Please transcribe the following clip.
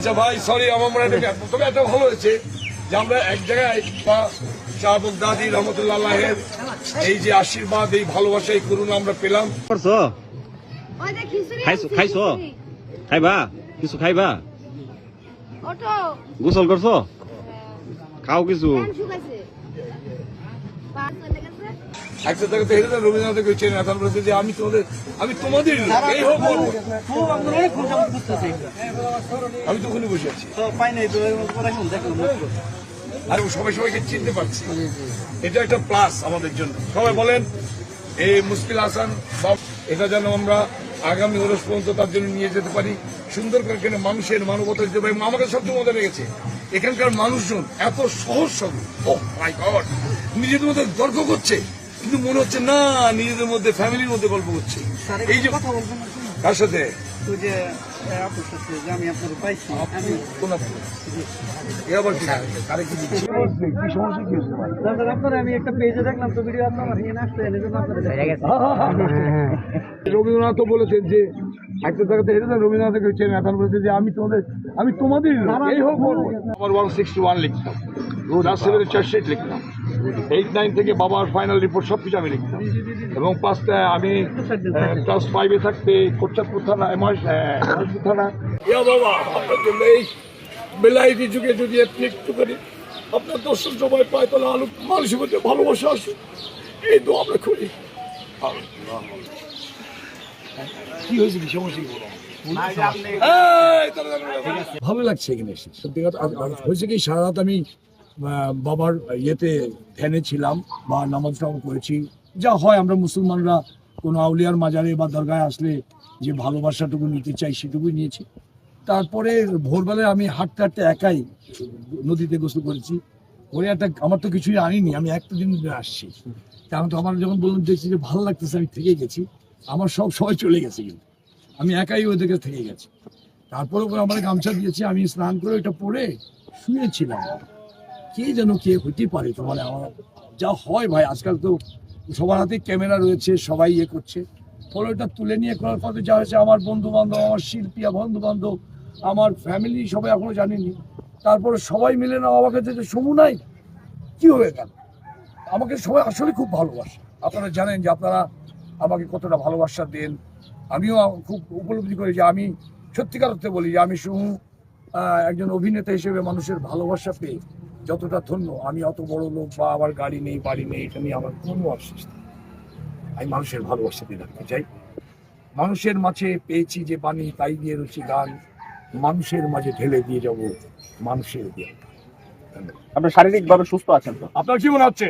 আচ্ছা ভাই সরি আমার মনে হয় তবে এটা ভালো হয়েছে যে আমরা এক জায়গায় বা দাদি রহমতুল্লাহের এই যে আশীর্বাদ এই ভালোবাসা এই করুণা আমরা পেলাম। খাইছো খাইবা? কিছু খাইবা? গোসল করছ? খাও কিছু। তো হেরে চেনে না। বলছে যে আমি তোমাদের আমি তোমাদের লোক, এই হোক আমি তো ওখানে বসে আছি। আর সবাই সবাইকে চিনতে পারছি। এটা একটা প্লাস আমাদের জন্য। সবাই বলেন এই মুশকিল হাসান এটা যেন আমরা আগামী বরস পর্যন্ত তার জন্য নিয়ে যেতে পারি। সুন্দর করে এখানে মানুষের মানবতার জন্য এবং আমাকে সবচেয়ে মজা লেগেছে এখানকার মানুষজন এত সহজ ও মাই গড নিজেদের মধ্যে তর্ক করছে। কিন্তু মনে হচ্ছে না নিজেদের মধ্যে ফ্যামিলির মধ্যে গল্প করছে। এই যে কথা বলব না কার সাথে? তো যে এ, আপুর সাথে যে আমি আপনার আমি কোন আপু? এ আবার কি কারে কি দিচ্ছে? কি সমস্যা কি হচ্ছে? ভাই তারপর আপনার আমি একটা পেজে দেখলাম তো ভিডিও আপনার এখানে আসছে এই জন্য আপনার রবীন্দ্রনাথ তো বলেছেন যে একটা জায়গাতে হেরে দেন রবীন্দ্রনাথ চেনে এখন বলেছে যে আমি তোমাদের আমি তোমাদের এই হোক ওয়ান সিক্সটি ওয়ান লিখতাম। ক্লাস সেভেনের চার্জশিট লিখতাম। এইট নাইন থেকে বাবার ফাইনাল রিপোর্ট সব কিছু আমি লিখতাম। এবং পাঁচটা আমি ক্লাস ফাইভে থাকতে কোচ্চাপুর থানা থানা। বাবা আপনার জন্য এই বেলাইটি যুগে যদি আপনি একটু করে আপনার দর্শন সবাই পায় তাহলে আলু মানুষের মধ্যে ভালোবাসা আসুক এই তো আমরা করি। কি হয়েছে কি সমস্যা কি? ভালো লাগছে এখানে এসে। সত্যি কথা হয়েছে কি? সারা রাত আমি বাবার ইয়েতে ধ্যানে ছিলাম বা নামাজ টামাজ করেছি যা হয়, আমরা মুসলমানরা কোনো আউলিয়ার মাজারে বা দরগায় আসলে যে ভালোবাসাটুকু নিতে চাই সেটুকুই নিয়েছি। তারপরে ভোরবেলায় আমি হাঁটতে হাঁটতে একাই নদীতে গোসল করেছি। ওই একটা, আমার তো কিছুই আনিনি, আমি একটা দিন আসছি। তা আমি তো আমার যখন বললাম, দেখছি যে ভালো লাগতেছে, আমি থেকে গেছি। আমার সব সময় চলে গেছে কিন্তু। আমি একাই ওদের কাছে থেকে গেছি। তারপরে ওরা আমার গামছা দিয়েছে, আমি স্নান করে ওইটা পরে শুয়েছিলাম। কে যেন কে হতে পারে তোমার আমার যা হয় ভাই, আজকাল তো সবার হাতে ক্যামেরা রয়েছে, সবাই ইয়ে করছে। ফলে ওটা তুলে নিয়ে করার পথে যা হয়েছে, আমার বন্ধু বান্ধব আমার শিল্পী বন্ধু বান্ধব আমার ফ্যামিলি সবাই এখনও জানেনি। তারপরে সবাই মিলে না আমাকে যে, সমু নাই, কি হয়ে গেল আমাকে সবাই আসলে খুব ভালোবাসে। আপনারা জানেন যে, আপনারা আমাকে কতটা ভালোবাসা দেন। আমিও খুব উপলব্ধি করি যে, আমি সত্যিকার অর্থে বলি যে, আমি শুধু একজন অভিনেতা হিসেবে মানুষের ভালোবাসা পেয়ে যতটা ধন্য আমি অত বড় লোক বা আমার গাড়ি নেই বাড়ি নেই এটা নিয়ে আমার কোনো আফসোস নেই। আমি মানুষের ভালোবাসা দিয়ে রাখতে চাই। মানুষের মাঝে পেয়েছি যে বাণী তাই দিয়ে রয়েছি গান। মানুষের মাঝে ঢেলে দিয়ে যাব মানুষের দিয়ে আপনার শারীরিকভাবে সুস্থ আছেন তো? আপনার জীবন মনে হচ্ছে